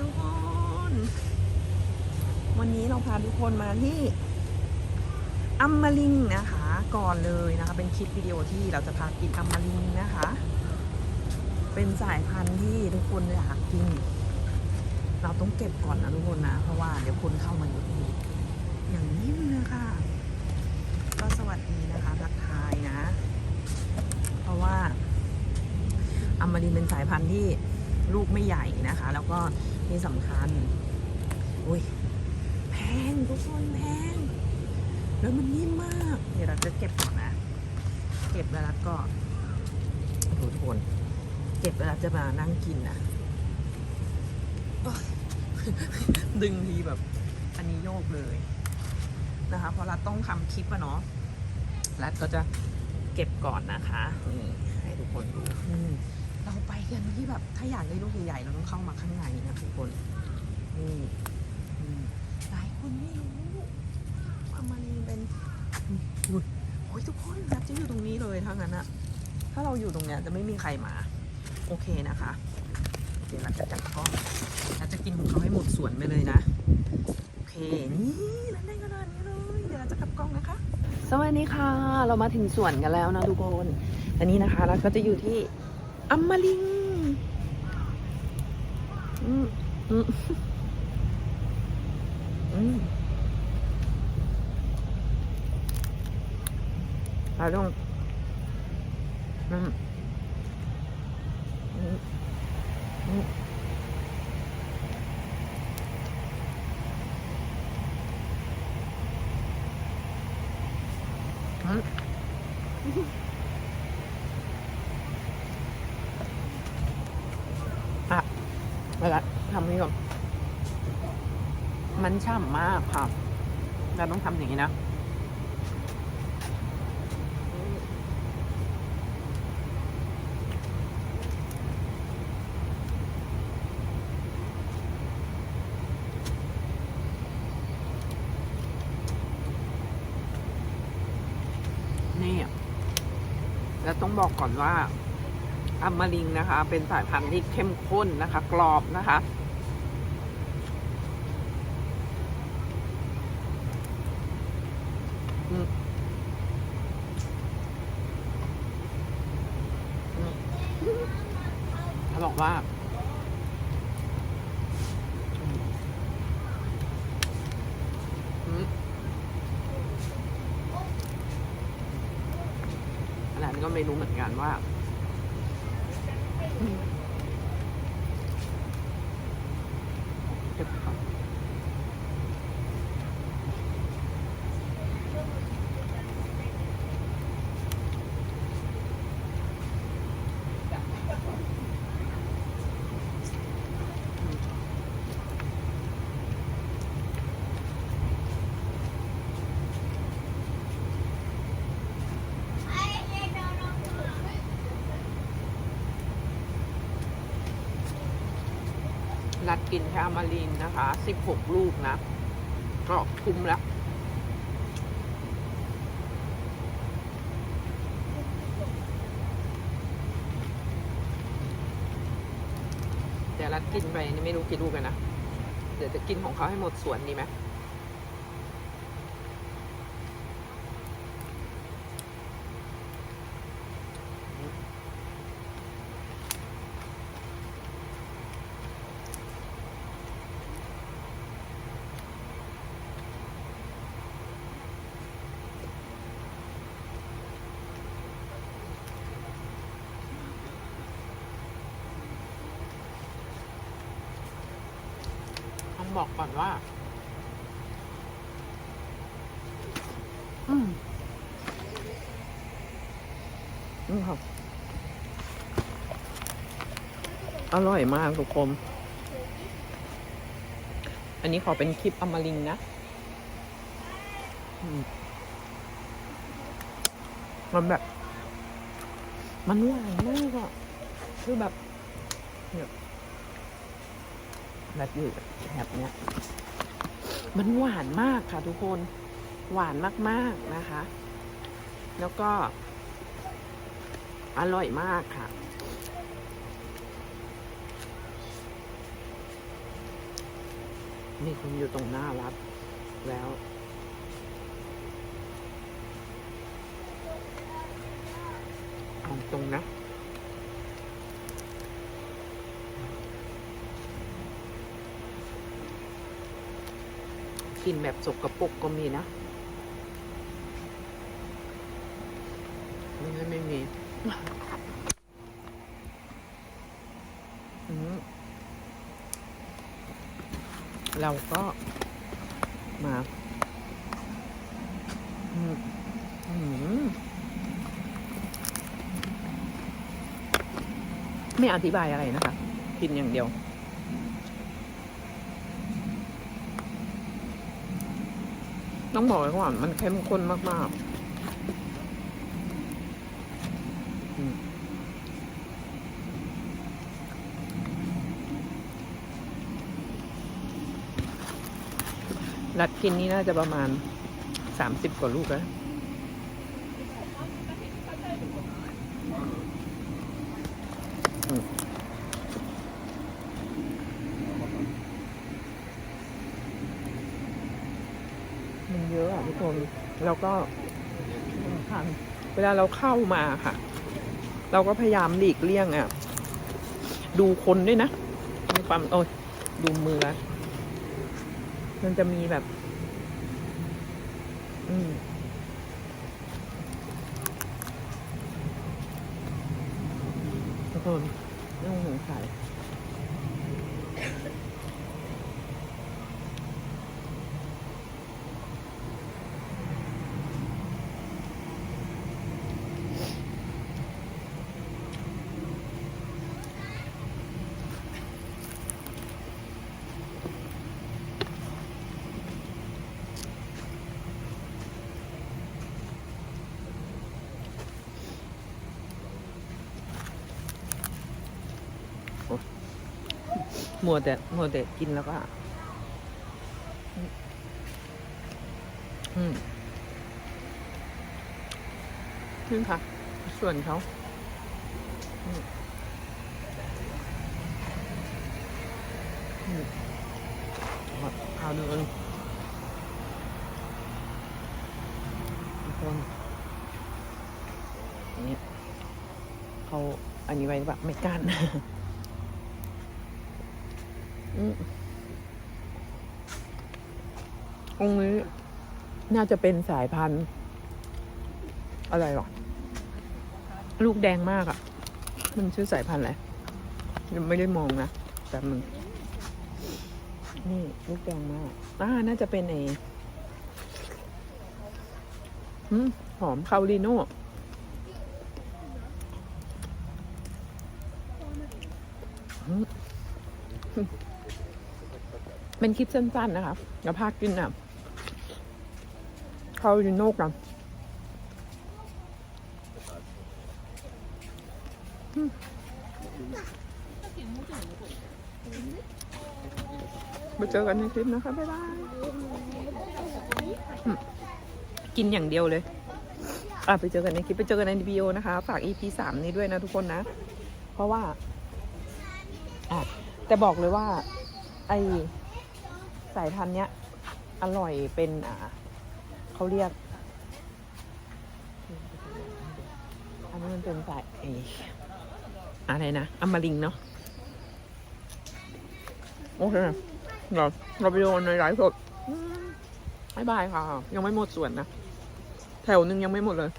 ทุกคน วันนี้เราพาทุกคนมาที่อัมมาลิงนะคะ ก่อนเลยนะคะ เป็นคลิปวิดีโอที่เราจะพากินอัมมาลิงนะคะ เป็นสายพันธุ์ที่ทุกคนอยากกิน เราต้องเก็บก่อนนะทุกคนนะ เพราะว่าเดี๋ยวคนเข้ามาเยอะอีอย่างนี้เลยค่ะ ก็สวัสดีนะคะทักทายนะ เพราะว่าอัมมารินเป็นสายพันธุ์ที่ลูกไม่ใหญ่นะคะ แล้วก็ ที่สำคัญ อุ้ย แพงทุกคนแพง แล้วมันนิ่มมาก เดี๋ยวเราจะเก็บก่อนนะ เก็บแล้วก็ดูทุกคนเก็บแล้วจะมานั่งกินนะโอ๊ยดึงทีแบบอันนี้โยกเลยนะคะ เพราะรัฐต้องทำคลิปอะเนาะรัฐก็จะเก็บก่อนนะคะนี่ให้ทุกคนดูอืม เราไปกันที่แบบถ้าอยากได้ลูกใหญ่ๆเราต้องเข้ามาข้างในนะทุกคนนี่หลายคนไม่รู้ว่ามันเป็นอุ้ยโอ้ยทุกคนรัฐจะอยู่ตรงนี้เลยถ้างั้นอะถ้าเราอยู่ตรงเนี้ยจะไม่มีใครมา โอเคนะคะเดี๋ยวเราจะจัดกล้องเราจะกินของเขาให้หมดสวนไปเลยนะ โอเค นี่แล้วได้ขนาดนี้เลย เดี๋ยวเราจะกลับกล้องนะคะ สวัสดีค่ะ เรามาถึงสวนกันแล้วนะทุกคน อันนี้นะคะเราก็จะอยู่ที่ อัมมาลิงอืมอืมอืมเราต้องอืมอืมอืม อะ เวลาทำนี่ก่อนมันช่ำมากค่ะเราต้องทำอย่างนี้นะนี่แล้วต้องบอกก่อนว่า อัมมาริงนะคะ เป็นสายพันธุ์ที่เข้มข้นนะคะ กรอบนะคะ เขาบอกว่าอันนั้นก็ไม่รู้เหมือนกันว่า เรัดกินแค่อามารีนนะคะ 16 ลูกนะ ก็คุ้มแล้วเดี๋ยวรัดกินไปนี่ไม่รู้กี่ลูกกันนะ เดี๋ยวจะกินของเขาให้หมดสวนดีไหม บอกก่อนว่า อืมอืมครับ อร่อยมากทุกคน อันนี้ขอเป็นคลิปอมรินนะมมันแบบ มันหวานมากอะคือแบบเนี่ย แบบอยู่แบบเนี้ยมันหวานมากค่ะทุกคนหวานมากๆนะคะ แล้วก็ อร่อยมากค่ะนี่คุณอยู่ตรงหน้าวัดแล้วเอาตรงนะ กินแบบสกรปรกก็มีนะไม่ไม่ไม่มีเราก็มาอืมอืมไม่อธิบายอะไรนะคะ กินอย่างเดียว ต้องบอกไว้ก่อนมันเข้มข้นมากๆอืมรัดกินนี่น่าจะประมาณสามสิบกว่าลูกแล้ว มันเยอะอะทุกคนแล้วก็คัญเวลาเราเข้ามาค่ะ เราก็พยายามหลีกเลี่ยงอะ ดูคนด้วยนะมีความโอ้ยดูมือละมันจะมีแบบ อืมทุกคนไม่ต้องสงสัย มัวแต่มัวแต่กินแล้วก็ อืมนี่ค่ะ ส่วนเขาอืมอืมข้าวเนื้อทุกคนนนี้เขาอันนี้ไว้แบบไม่กั้น องค์นี้ น่าจะเป็นสายพันธุ์ อะไรหรอ ลูกแดงมากอะ่ะ มันชื่อสายพันธุ์อะไรยังไม่ได้มองนะแต่มึงนี่ลูกแดงมากอ่าน่าจะเป็นไออืมหอมคาริโน่อืม เป็นคลิปสั้นๆนะคะเดี๋ยวพากินอะเข้าดิโนกันอืมไปเจอกันในคลิปนะคะ บ๊ายบายอืมกินอย่างเดียวเลยอะไปเจอกันในคลิป ไปเจอกันในวิดีโอนะคะ ฝาก EP สามนี้ด้วยนะทุกคนนะ เพราะว่าอะแต่บอกเลยว่า ไอ สายพันธุ์เนี้ย อร่อยเป็นอ่าเขาเรียก อันนี้มันเป็นสายไอ้อะไรนะอัมาริงเนาะโอเคเราเราไปดูในไลฟ์สดบ๊ายบายค่ะ ยังไม่หมดส่วนนะ แถวนึงยังไม่หมดเลย